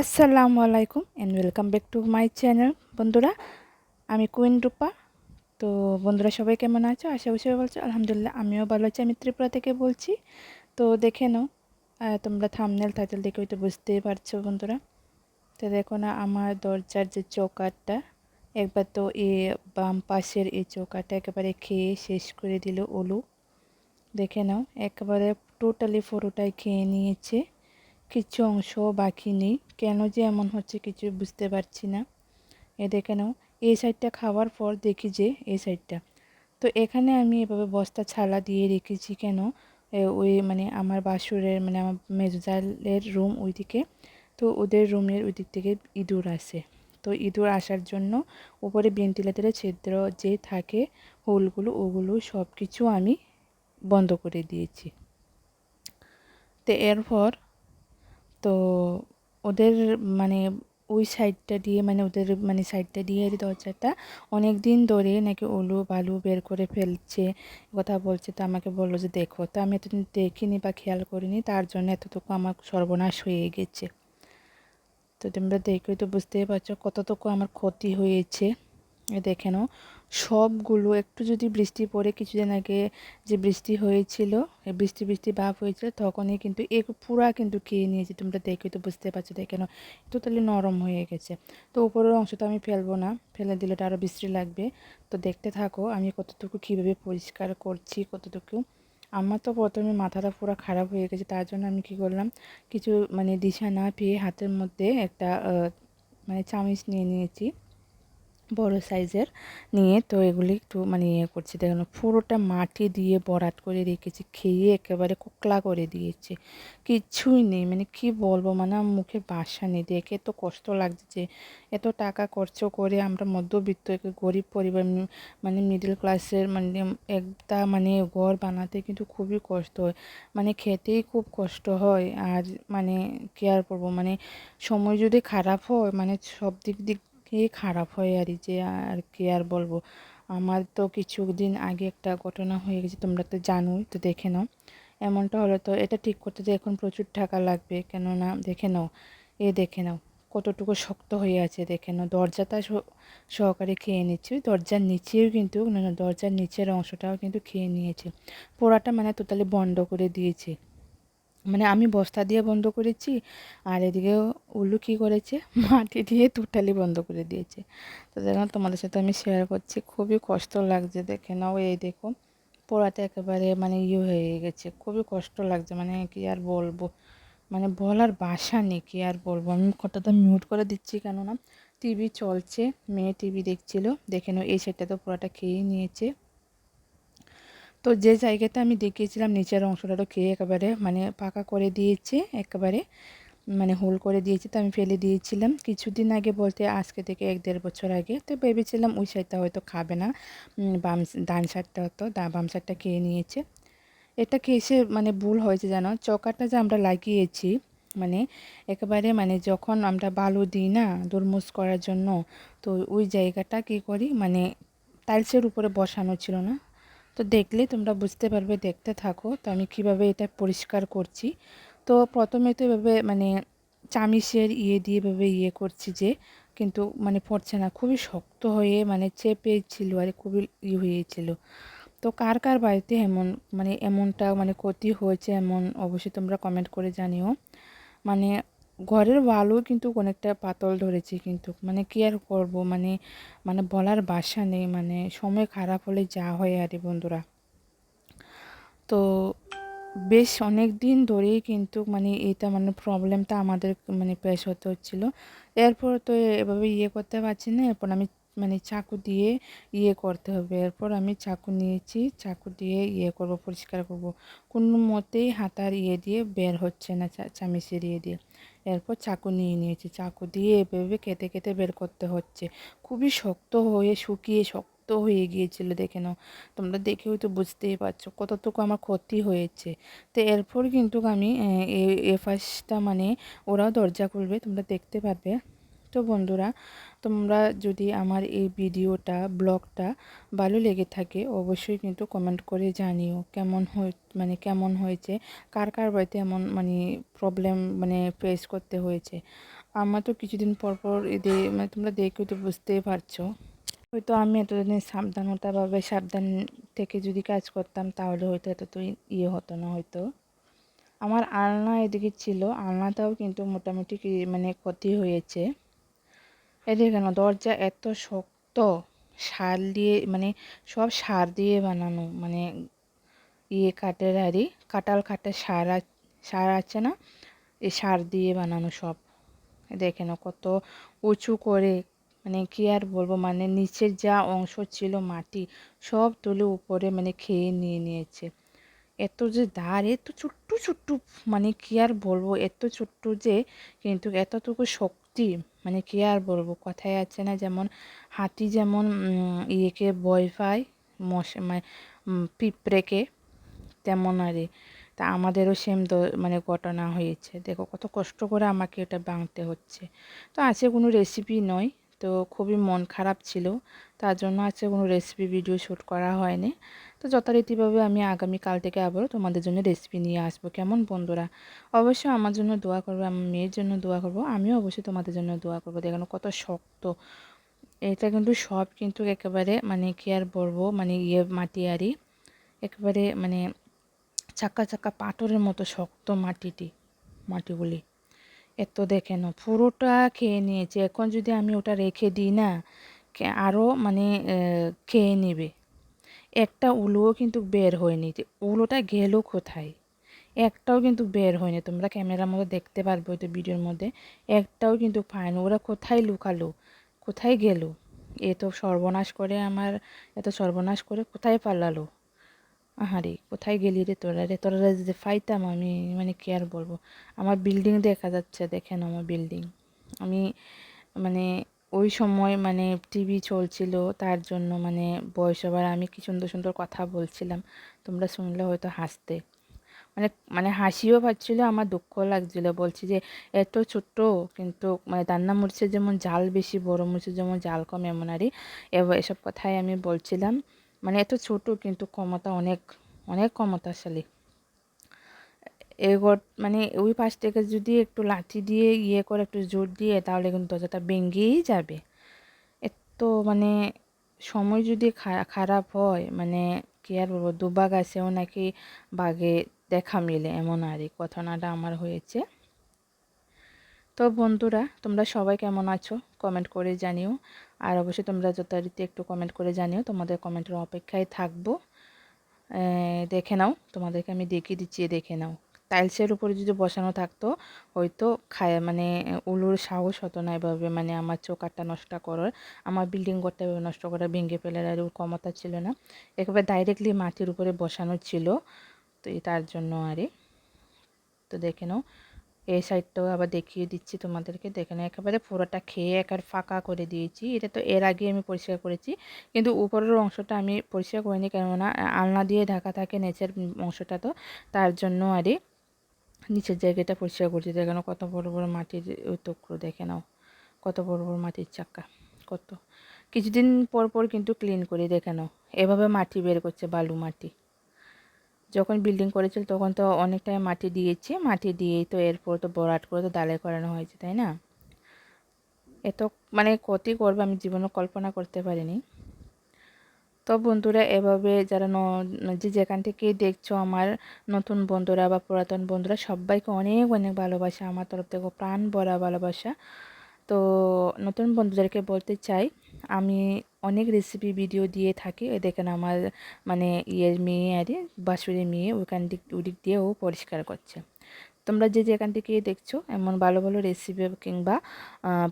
আসসালামু আলাইকুম and welcome back to my channel বন্ধুরা, আমি কুইন রূপা। তো বন্ধুরা, সবাই কেমন আছো? আশা সবাই বলছো আলহামদুলিল্লাহ, আমিও ভালো আছি। আমি ত্রিপুরা থেকে বলছি। তো দেখে নাও তোমরা থামনেল টাইটেল দেখে হয়তো বুঝতেই পারছ বন্ধুরা। তো দেখো না, আমার দরজার যে চৌকাটটা একবার তো এ বাম পাশের এই চৌকাটা একেবারে খেয়ে শেষ করে দিল ওলু। দেখে নাও, একেবারে টোটালি পুরোটাই খেয়ে নিয়েছে। কিছু অংশ বাকি নেই। কেন যে এমন হচ্ছে কিছু বুঝতে পারছি না। এ দেখে নাও এই সাইডটা খাওয়ার পর দেখি যে এই সাইডটা। তো এখানে আমি এভাবে বস্তা ছালা দিয়ে রেখেছি কেন? ওই মানে আমার বাসুরের মানে আমার মেজজালের রুম ওইদিকে। তো ওদের রুমের ওই দিক থেকে ইঁদুর আসে। তো ইঁদুর আসার জন্য উপরে ভেন্টিলেটারের ছিদ্র যে থাকে, হোলগুলো, ওগুলো সব কিছু আমি বন্ধ করে দিয়েছি। তো এরপর তো ওদের মানে ওই সাইডটা দিয়ে মানে ওদের মানে সাইডটা দিয়ে দরজাটা অনেক দিন ধরে নাকি ওলু বালু বের করে ফেলছে, কথা বলছে। তো আমাকে বলল যে, দেখো, তো আমি এতদিন দেখিনি বা খেয়াল করিনি, তার জন্য এতটুকু আমার সর্বনাশ হয়ে গেছে। তো তোমরা দেখে তো বুঝতেই পারছ কতটুকু আমার ক্ষতি হয়েছে। দেখে নাও সবগুলো, একটু যদি বৃষ্টি পড়ে কিছুদিন আগে যে বৃষ্টি হয়েছিল বৃষ্টি বৃষ্টি ভাব হয়েছিল তখনই কিন্তু এ পুরা কিন্তু খেয়ে নিয়েছে। তোমরা দেখে তো বুঝতে পারছ দেখে নাও তাহলে নরম হয়ে গেছে। তো উপরের অংশ তো আমি ফেলব না, ফেলে দিলে এটা আরও বৃষ্টি লাগবে। তো দেখতে থাকো, আমি কতটুকু কীভাবে পরিষ্কার করছি, কতটুকু। আমার তো প্রথমে মাথাটা পুরো খারাপ হয়ে গেছে, তার জন্য আমি কি করলাম, কিছু মানে দিশা না পেয়ে হাতের মধ্যে একটা মানে চামিচ নিয়ে নিয়েছি। বড় সাইজের নিয়ে তো এগুলি একটু মানে ইয়ে করছি। দেখুন পুরোটা মাটি দিয়ে বরাত করে রেখেছি, খেয়ে একেবারে কোকলা করে দিয়েছে। কিচ্ছুই নেই মানে কি বলব মানে মুখে বাসা নেই। দেখে তো কষ্ট লাগছে যে এত টাকা খরচ করে আমরা মধ্যবিত্ত, গরিব পরিবার মানে মিডল ক্লাসের মানে একটা মানে ঘর বানাতে কিন্তু খুবই কষ্ট হয়। মানে খেতেই খুব কষ্ট হয়। আর মানে কেয়ার করব মানে সময় যদি খারাপ হয় মানে সব দিক দিক কি খারাপ হয় আর যে আর কি আর বলব? আমার তো কিছুদিন আগে একটা ঘটনা হয়ে গেছে, তোমরা তো জানোই, তো দেখে নাও। এমনটা হলো তো এটা ঠিক করতে তো এখন প্রচুর টাকা লাগবে, কেননা দেখে নাও, এ দেখে নাও, কতটুকু শক্ত হয়ে আছে, দেখে নাও। দরজাটা সহকারে খেয়ে নিচ্ছি দরজার নিচেও কিন্তু দরজার নিচের অংশটাও কিন্তু খেয়ে নিয়েছে। পোড়াটা মানে টোটালি বন্ধ করে দিয়েছে। মানে আমি বস্তা দিয়ে বন্ধ করেছি, আর এদিকে উল্লু কী করেছে? মাটি দিয়ে টোটালি বন্ধ করে দিয়েছে। তো দেখুন তোমাদের সাথে আমি শেয়ার করছি। খুবই কষ্ট লাগছে দেখে নাও। এই দেখো, পোড়াটা একেবারে মানে ইয়ে হয়ে গেছে। খুবই কষ্ট লাগছে। মানে কি আর বলব? মানে বলার বাসা নেই, কি আর বলব? আমি কথাটা মিউট করে দিচ্ছি কেননা টিভি চলছে। মেয়ে টিভি দেখছিল। দেখে নাও, এই সাইডটা তো পুরোটা খেয়ে নিয়েছে। তো যে জায়গাটা আমি দেখিয়েছিলাম নিচের অংশটা খেয়ে একেবারে মানে পাকা করে দিয়েছে, একেবারে মানে হোল করে দিয়েছে, তো আমি ফেলে দিয়েছিলাম। কিছুদিন আগে বলতে আজকে থেকে এক দেড় বছর আগে, তো ভেবেছিলাম ওই সাইডটা হয়তো খাবে না। বাম ডান সাইডটা হতো বাম সাইডটা খেয়ে নিয়েছে। এটা কেসে মানে ভুল হয়েছে জানো? চকাটা যে আমরা লাগিয়েছি মানে একেবারে মানে যখন আমরা বালু দিই না দুরমুজ করার জন্য, তো ওই জায়গাটা কী করি? মানে টাইলসের উপরে বসানো ছিল না? তো দেখলে তোমরা বুঝতে পারবে, দেখতে থাকো। তো আমি কীভাবে এটা পরিষ্কার করছি। তো প্রথমে তো এভাবে মানে চামিচের ইয়ে দিয়ে এভাবে ইয়ে করছি যে, কিন্তু মানে পড়ছে না। খুবই শক্ত হয়ে মানে চেপে ছিল আর খুবই ই হয়েছিল তো কার কার বাড়িতে এমন মানে এমনটা মানে ক্ষতি হয়েছে এমন অবশ্যই তোমরা কমেন্ট করে জানিও। মানে ঘরের ওয়ালও কিন্তু অনেকটা পাতল ধরেছে কিন্তু মানে কি আর করব? মানে মানে বলার বাসা নেই মানে সময় খারাপ হলে যা হয় আরে বন্ধুরা। তো বেশ অনেক দিন ধরেই কিন্তু মানে এটা মানে প্রবলেমটা আমাদের মানে পেশ হতে হচ্ছিল। এরপর তো এভাবে ইয়ে করতে পারছি না, এরপর আমি মানে চাকু দিয়ে ইয়ে করতে হবে। এরপর আমি চাকু নিয়েছি, চাকু দিয়ে ইয়ে করব, পরিষ্কার করব। কোনো মতেই হাতার ইয়ে দিয়ে বের হচ্ছে না চামিচের ইয়ে দিয়ে। এরপর চাকু নিয়ে নিয়েছি। চাকু দিয়ে এভাবে কেটে কেটে বের করতে হচ্ছে। খুবই শক্ত হয়ে শুকিয়ে শক্ত হয়ে গিয়েছিল, দেখে নাও। তোমরা দেখেও তো বুঝতেই পারছ কতটুকু আমার ক্ষতি হয়েছে। তো এরপর কিন্তু আমি, এ ফার্স্টটা মানে ওরাও দরজা খুলবে, তোমরা দেখতে পারবে। তো বন্ধুরা, তোমরা যদি আমার এই ভিডিওটা, ব্লগটা ভালো লেগে থাকে, অবশ্যই কিন্তু কমেন্ট করে জানিও কেমন হয়ে মানে কেমন হয়েছে, কার কার বাড়িতে এমন মানে প্রবলেম মানে ফেস করতে হয়েছে। আমার তো কিছুদিন পর পর এদের মানে তোমরা দেখে তো বুঝতেই পারছ। হয়তো আমি এতদিন সাবধানতাভাবে, সাবধান থেকে যদি কাজ করতাম, তাহলে হয়তো এত তো ইয়ে হতো না হয়তো। আমার আলনা এদিকে ছিল, আলনাটাও কিন্তু মোটামুটি মানে ক্ষতি হয়েছে। এদিকে কেন? দরজা এত শক্ত, সার দিয়ে মানে সব সার দিয়ে বানানো মানে ইয়ে কাঠের আরই কাঁঠাল কাঠের সার সার আছে না? এই সার দিয়ে বানানো সব। দেখে না কত উঁচু করে মানে কি আর বলব মানে নিচের যা অংশ ছিল মাটি, সব তুলে উপরে মানে খেয়ে নিয়ে নিয়েছে। এত যে দাঁড়, এত ছোট্ট ছোট্ট মানে কি আর বলব, এত ছোট্ট যে, কিন্তু এতটুকু শক্তি মানে কি আর বলব? কথায় আছে না যেমন হাতি যেমন ইয়েকে বয় পায়, মশা মানে পিঁপড়েকে তেমন আরে তা আমাদেরও সেম মানে ঘটনা হয়েছে। দেখো কত কষ্ট করে আমাকে এটা বাঁধতে হচ্ছে। তো আছে কোনো রেসিপি নয়। তো খুবই মন খারাপ ছিল। তার জন্য আছে কোনো রেসিপি ভিডিও শ্যুট করা হয়নি। তো যথারীতিভাবে আমি আগামী কাল থেকে আবারও তোমাদের জন্য রেসিপি নিয়ে আসব। কেমন বন্ধুরা? অবশ্যই আমার জন্য দোয়া করব, আমার মেয়ের জন্য দোয়া করব, আমিও অবশ্যই তোমাদের জন্য দোয়া করব। দেখানো কত শক্ত। এটা কিন্তু সব কিন্তু একেবারে মানে কি আর বলব মানে ইয়ে মাটি আরই। একেবারে মানে চাকা চাকা পাথরের মতো শক্ত মাটিটি, মাটিগুলি। এত দেখে না পুরোটা খেয়ে নিয়েছে। এখন যদি আমি ওটা রেখে দিই না আরও মানে খেয়ে নেবে। একটা উলুও কিন্তু বের হয়নি উলোটা গেল কোথায়? একটাও কিন্তু বের হয়নি। তোমরা ক্যামেরার মধ্যে দেখতে পারবে হয়তো ভিডিওর মধ্যে। একটাও কিন্তু পায়নি। ওরা কোথায় লুকালো? কোথায় গেল? এ তো সর্বনাশ করে আমার এত সর্বনাশ করে কোথায় পালালো? আহারে, কোথায় গেলি রে তোরা রে? তোরা যে ফাইতাম আমি মানে কি আর বলব? আমার বিল্ডিং দেখা যাচ্ছে, দেখেন আমার বিল্ডিং আমি মানে ওই সময় মানে টিভি চলছিল, তার জন্য মানে বয়স আবার আমি কি সুন্দর সুন্দর কথা বলছিলাম। তোমরা শুনলে হয়তো হাসতে। মানে মানে হাসিও পাচ্ছিলো, আমার দুঃখ লাগছিল। বলছি যে, এত ছোট্ট, কিন্তু মানে রান্না মরিচের যেমন জাল বেশি, বড় মরিচের যেমন জাল কম এমন আরই এসব কথাই আমি বলছিলাম। মানে এত ছোট, কিন্তু ক্ষমতা অনেক অনেক ক্ষমতাশালী। এগোট মানে ওই পাশ থেকে যদি একটু লাঠি দিয়ে ইয়ে করে একটু জোর দিয়ে, তাহলে কিন্তু দরজাটা ভেঙেই যাবে। এত মানে সময় যদি খারাপ হয় মানে কি আর বলব, দুবাগ আছেও নাকি বাঘে দেখা মিলে, এমন আর এই ঘটনাটা আমার হয়েছে। তো বন্ধুরা, তোমরা সবাই কেমন আছো? কমেন্ট করে জানিও। আর অবশ্যই তোমরা যথারীতি একটু কমেন্ট করে জানিও, তোমাদের কমেন্টের অপেক্ষায় থাকব। দেখে নাও, তোমাদেরকে আমি দেখিয়ে দিচ্ছি, দেখে নাও। টাইলসের উপরে যদি বসানো থাকতো, হয়তো খায় মানে উলুর সাহস হতো না এভাবে মানে আমার চোকারটা নষ্ট করার। আমার বিল্ডিং ঘরটা এভাবে নষ্ট করা, ভেঙে ফেলার আর ওর ক্ষমতা ছিল না। একেবারে ডাইরেক্টলি মাটির উপরে বসানো ছিল। তো তার জন্য আরে। তো দেখে নাও এই সাইডটাও আবার দেখিয়ে দিচ্ছি তোমাদেরকে। দেখে নাও, একেবারে পুরোটা খেয়ে একার ফাঁকা করে দিয়েছি। এটা তো এর আগে আমি পরিষ্কার করেছি, কিন্তু উপরের অংশটা আমি পরিষ্কার করিনি, কেননা আলনা দিয়ে ঢাকা থাকে, নেচের অংশটা তো। তার জন্য আরে নিচের জায়গাটা পরিষ্কার করছি দেখেন কত বড় বড় মাটির ওই টুকরো দেখে নাও। কত বড় বড় মাটির চাক্কা কত। কিছুদিন পর পর কিন্তু ক্লিন করে দেখে নাও। এভাবে মাটি বের করছে বালু মাটি। যখন বিল্ডিং করেছিল তখন তো অনেকটাই মাটি দিয়েছে। মাটি দিয়েই তো এরপর তো বরাট করে তো দালাই করানো হয়েছে, তাই না? এত মানে ক্ষতি করবে আমি জীবনে কল্পনা করতে পারিনি। তো বন্ধুরা এভাবে যারা যে যেখান থেকে দেখছ আমার নতুন বন্ধুরা বা পুরাতন বন্ধুরা সবাইকে অনেক অনেক ভালোবাসা, আমার তরফ থেকে প্রাণ ভরা ভালোবাসা। তো নতুন বন্ধুদেরকে বলতে চাই, আমি অনেক রেসিপি ভিডিও দিয়ে থাকি। ওই দেখেন আমার মানে ইয়ের মেয়ে আর বাসুরের মেয়ে ওইখান দিক, ওদিক দিয়ে ও পরিষ্কার করছে। তোমরা যে যেখান থেকে দেখছ, এমন ভালো ভালো রেসিপি কিংবা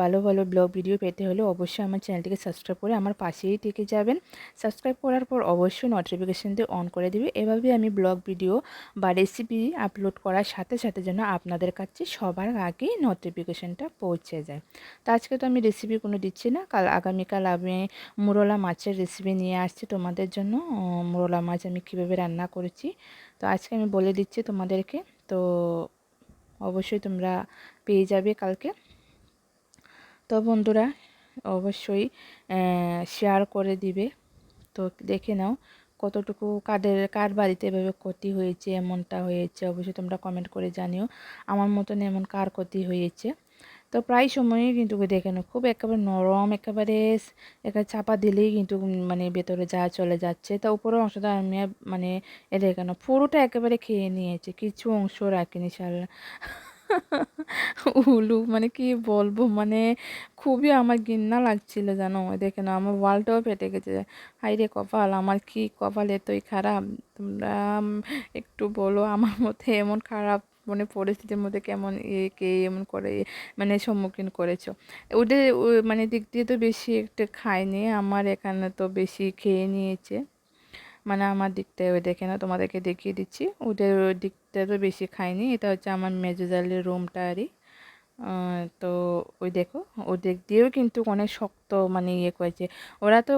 ভালো ভালো ব্লগ ভিডিও পেতে হলে অবশ্যই আমার চ্যানেলটিকে সাবস্ক্রাইব করে আমার পাশেই থেকে যাবেন। সাবস্ক্রাইব করার পর অবশ্যই নোটিফিকেশান দিয়ে অন করে দিবে। এভাবে আমি ব্লগ ভিডিও বা রেসিপি আপলোড করার সাথে সাথে যেন আপনাদের কাছে সবার আগে নোটিফিকেশানটা পৌঁছে যায়। তো আজকে তো আমি রেসিপি কোনো দিচ্ছি না। কাল আগামীকাল আমি মুরলা মাছের রেসিপি নিয়ে আসছি তোমাদের জন্য। মুরলা মাছ আমি কীভাবে রান্না করেছি। তো আজকে আমি বলে দিচ্ছি তোমাদেরকে। তো অবশ্যই তোমরা পেয়ে যাবে কালকে। তো বন্ধুরা, অবশ্যই শেয়ার করে দিবে। তো দেখে নাও কতটুকু কাদের, কার বাড়িতে এভাবে ক্ষতি হয়েছে, এমনটা হয়েছে। অবশ্যই তোমরা কমেন্ট করে জানিও। আমার মতন এমন কার ক্ষতি হয়েছে? তো প্রায় সময়ই কিন্তু দেখে না খুব একেবারে নরম, একেবারে একেবারে চাপা দিলেই কিন্তু মানে ভেতরে যা চলে যাচ্ছে। তা উপরের অংশটা আমি মানে এ দেখে না পুরোটা একেবারে খেয়ে নিয়েছে, কিছু অংশ রাখিনি শালা। উলু মানে কি বলব মানে খুবই আমার ঘৃণা লাগছিল জানো দেখে না আমার ওয়ালটাও ফেটে গেছে। হাই রে কপাল, আমার কি কপাল এতই খারাপ? তোমরা একটু বলো, আমার মধ্যে এমন খারাপ মানে পরিস্থিতির মধ্যে কেমন এ, কে এমন করে মানে সম্মুখীন করেছ? ওদের মানে দিক দিয়ে তো বেশি একটা খায়নি, আমার এখানে তো বেশি খেয়ে নিয়েছে। মানে আমার দিকটায় ওই দেখে না তোমাদেরকে দেখিয়ে দিচ্ছি। ওদের ওই দিকটা তো বেশি খায়নি, এটা হচ্ছে আমার মেজোজালের রুমটা আরই তো ওই দেখো, ওদের দিয়েও কিন্তু অনেক শক্ত মানে ইয়ে করেছে। ওরা তো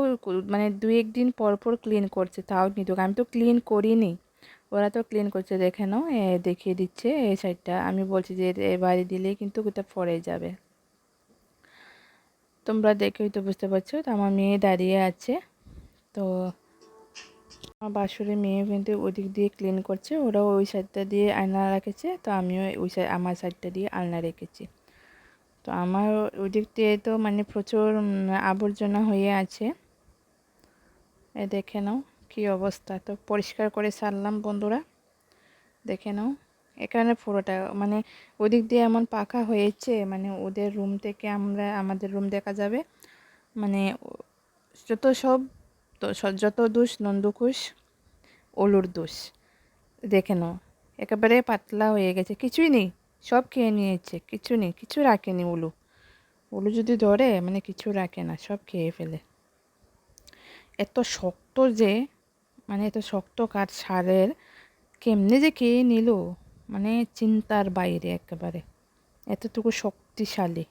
মানে দুই একদিন পর পর ক্লিন করছে, তাও কিন্তু, আমি তো ক্লিন করিনি। ওরা তো ক্লিন করছে, দেখে নাও দেখিয়ে দিচ্ছে এই সাইডটা আমি বলছি যে এবারে দিলেই কিন্তু ওটা পড়ে যাবে। তোমরা দেখেই তো বুঝতে পারছ, তো আমার মেয়ে দাঁড়িয়ে আছে। তো আমার বাসুরের মেয়ে কিন্তু ওদিক দিয়ে ক্লিন করছে, ওরাও ওই সাইডটা দিয়ে আয়না রেখেছে, তো আমিও ওই সাইড আমার সাইডটা দিয়ে আয়না রেখেছি। তো আমার ওদিক দিয়ে তো মানে প্রচুর আবর্জনা হয়ে আছে। এ দেখে নাও। কী অবস্থা? তো পরিষ্কার করে সারলাম বন্ধুরা। দেখে নাও, এখানে পুরোটা মানে ওদিক দিয়ে এমন পাখা হয়েছে মানে ওদের রুম থেকে আমরা, আমাদের রুম দেখা যাবে। মানে যত সব যত দোষ নন্দকুশ ওলুর দোষ। দেখে নাও, একেবারে পাতলা হয়ে গেছে। কিছুই নেই, সব খেয়ে নিয়েছে, কিছু নেই, কিছু রাখেনি উলু উলু যদি ধরে মানে কিছু রাখে না, সব খেয়ে ফেলে। এত শক্ত যে মানে এত শক্ত কাঠ সারের, কেমনে যে কে নিল? মানে চিন্তার বাইরে একেবারে। এতটুকু শক্তিশালী।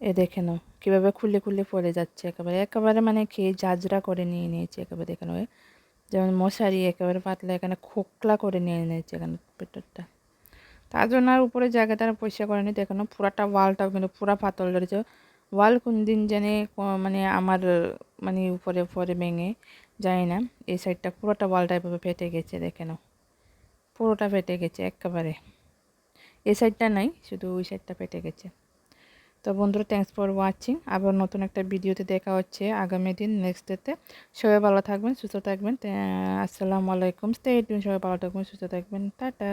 এ দেখে নাও, কীভাবে খুলে খুলে পড়ে যাচ্ছে একেবারে। একেবারে মানে খেয়ে জাজরা করে নিয়ে নিয়েছে একেবারে দেখে নাও। যেমন মশারি একেবারে পাতলা, এখানে খোকলা করে নিয়ে নিয়েছে এখানে পেটরটা। তার জন্য আর উপরে জায়গাটা আর পরিষ্কার করেনি। দেখো না পুরাটা ওয়ালটাও কিন্তু পুরা পাতল ধরেছে। ওয়াল কোন দিন জানে মানে আমার মানে উপরে উপরে ভেঙে যায় না, এই সাইডটা পুরোটা বলটা এভাবে ফেটে গেছে, দেখে নাও। পুরোটা ফেটে গেছে একেবারে। এই সাইডটা নাই, শুধু ওই সাইডটা ফেটে গেছে। তো বন্ধুরা থ্যাংকস ফর ওয়াচিং আবার নতুন একটা ভিডিওতে দেখা হচ্ছে আগামী দিন নেক্সট ডেতে সবাই ভালো থাকবেন, সুস্থ থাকবেন। আসসালামু আলাইকুম। স্টে সবাই ভালো থাকবেন, সুস্থ থাকবেন। টাটা।